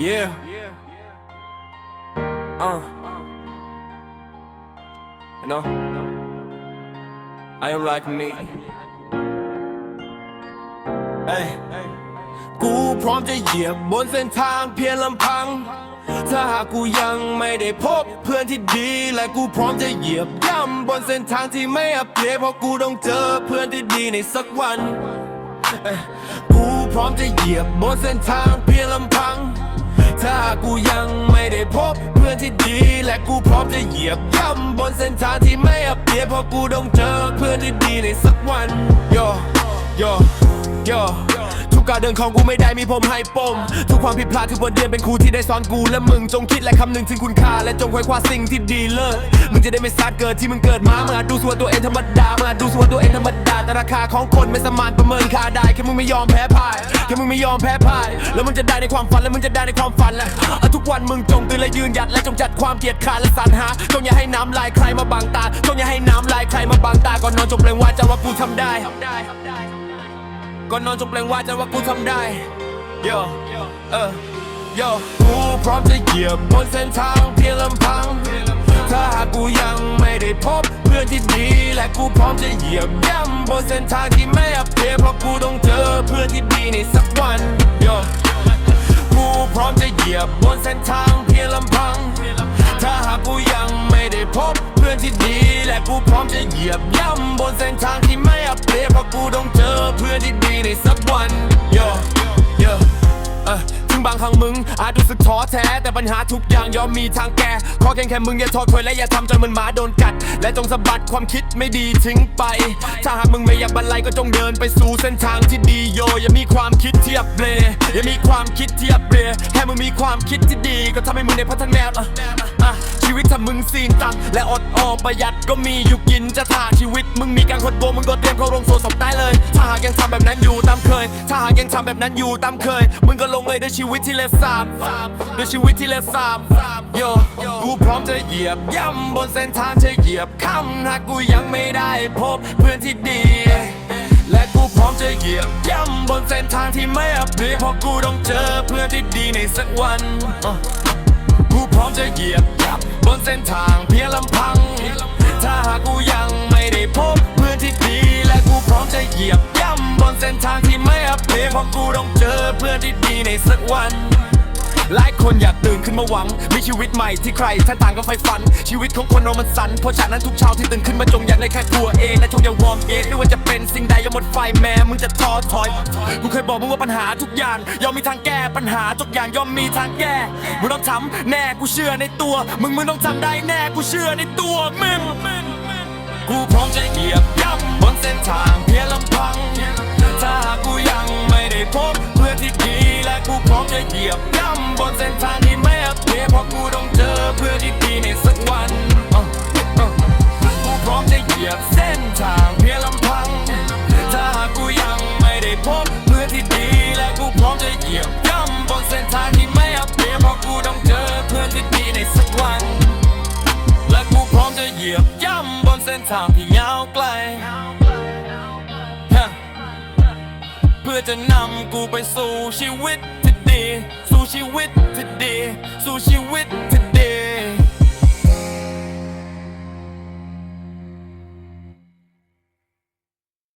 Yeah. Uh. You know, I am like me. Hey. กูพร้อมจะเหยียบบนเส้นทางเพียงลำพัง ถ้าหากกูยังไม่ได้พบเพื่อนที่ดีและกูพร้อมจะเหยียบย่ำบนเส้นทางที่ไม่อัปเดตเพราะกูต้องเจอเพื่อนที่ดีในสักวัน กูพร้อมจะเหยียบบนเส้นทางเพียงลำพัง ถ้ากูยังไม่ได้พบ เพื่อนที่ดีและกูพร้อมจะเหยียบย่ำบนเส้นทางที่ไม่อับเดตเพราะกูต้องเจอเพื่อนที่ดีในสักวันโยโย เดินของกูไม่ได้มีผมให้ปม ทุกความผิดพลาดคือบทเรียนเป็นครูที่ได้สอนกูและมึงจงคิดและคำนึงถึงคุณค่า และจงคอยคว้าสิ่งที่ดีเลิศมึงจะได้ไม่ซาดเกิดที่มึงเกิดมามึงอาจดูสวยตัวเองธรรมดามึงอาจดูสวยตัวเองธรรมดาแต่ราคาของคนไม่สมานประเมินค่าได้แค่มึงไม่ยอมแพ้พ่ายแค่มึงไม่ยอมแพ้พ่าย แล้วมึงจะได้ในความฝันแล้วมึงจะได้ในความฝันแหละทุกวันมึงจงตื่นและยืนหยัดและจงจัดความเกลียดค้านและสรรหาจงอย่าให้น้ำลายใครมาบังตาจงอย่าให้น้ำลายใครมาบังตาก่อนนอนจงเปล่งว่าจะว่ากูทำได้ ก่อนนอนจงเปล่งว่าจะว่ากูทำได้โยเออโยกูพร้อมจะเหยียบบนเส้นทางเพียงลำพัง ถ้าหากกูยังไม่ได้พบเพื่อนที่ดีและกูพร้อมจะเหยียบย่ำบนเส้นทางที่ไม่อัปเดตเพราะกูต้องเจอเพื่อนที่ดีในสักวันโยกูพร้อมจะเหยียบบนเส้นทางเพียงลำพัง ถ้าหากกูยังไม่ได้พบเพื่อนที่ดีและกูพร้อมจะเหยียบย่ำบนเส้นทางที่ไม่อัปเดตเพราะกูต้องเจอเพื่อนที่ดี ใมึงอาจรู้สึกท้อแท้ แต่ปัญหาทุกอย่างย่อมมีทางแก้ขอแค่แค่มึงอย่าท้อถอยและอย่าทำจนเหมันหมาโดนกัด และจงสะบัดความคิดไม่ดีทิ้งไป ถ้าหากมึงไม่อยากบรรลัยก็จงเดินไปสู่เส้นทางที่ดีโย อย่ามีความคิดเทียบเบลอย่ามีความคิดเทียบเบลแค่มึงมีความคิดที่ดี ก็ทำให้มึงได้พัฒนาอะอะชีวิตถ้ามึงซีนตังและอดออมประหยัดก็มีอยู่กินจะถ่าชีวิต มึงมีการคดโกงมึงก็เตรียมเข้าโรงโซศพได้เลย ถ้าหากยังทำแบบนั้นอยู่ตามเคย ถ้าหากยังทำแบบนั้นอยู่ตามเคย มึงก็ลงเลยด้วยชีวิตที่เลวทรามด้วยชีวิตที่เลวทรามโยกูพร้อมจะเหยียบย่ำบนเส้นทางจะเหยียบค่ำหากกูยังไม่ได้พบเพื่อนที่ดี และกูพร้อมจะเหยียบย่ำบนเส้นทางที่ไม่อัปเดตเพราะกูต้องเจอเพื่อนที่ดีในสักวันอะกูพร้อมจะเหยียบยับบนเส้นทางเพียงลำพัง ถ้าหากกูยังไม่ได้พบเพื่อนที่ดีและกูพร้อมจะเหยียบย่ำบนเส้นทางที่ไม่อัปเดตเพราะกูต้องเจอเพื่อนที่ดีในสักวัน หลายคนอยากตื่นขึ้นมาหวัง มีชีวิตใหม่ที่ใครท่าต่างก็ใฝ่ฝัน ชีวิตของคนเรามันสันเพราะฉะนั้นทุกเช้าที่ตื่นขึ้นมาจงอยากในแค่ตัวเองและจงอย่าวอร์มเองไม่ว่าจะเป็นสิ่งใดอย่าหมดไฟแม้มึงจะท้อถอยกูเคยบอกมึงว่าปัญหาทุกอย่างย่อมมีทางแก้ปัญหาทุกอย่างย่อมมีทางแก้มึงต้องทำแน่กูเชื่อในตัว มึงมึงต้องทำได้แน่กูเชื่อในตัวมึงกูพร้อมจะเหยียบย่ำบนเส้นทางเพียงลำพัง กูพร้อมจะเหยียบย่ำบนเส้นทางที่ไม่อัปเดเพราะกูต้องเจอเพื่อนที่ดีในสักวันกูพร้อมจะเหยียบเส้นทางเพียงลำพัง ถ้าหากกูยังไม่ได้พบเพื่อนที่ดีและกูพร้อมจะเหยียบย่ำบนเส้นทางที่ไม่อัปเดเพราะกูต้องเจอเพื่อนที่ดีในสักวัน และกูพร้อมจะเหยียบย่ำบนเส้นทางที่ยาวไกลเพื่อจะนำกูไปสู่ชีวิต ที่ดีสู่ชีวิตที่ดีสู่ชีวิตที่ดี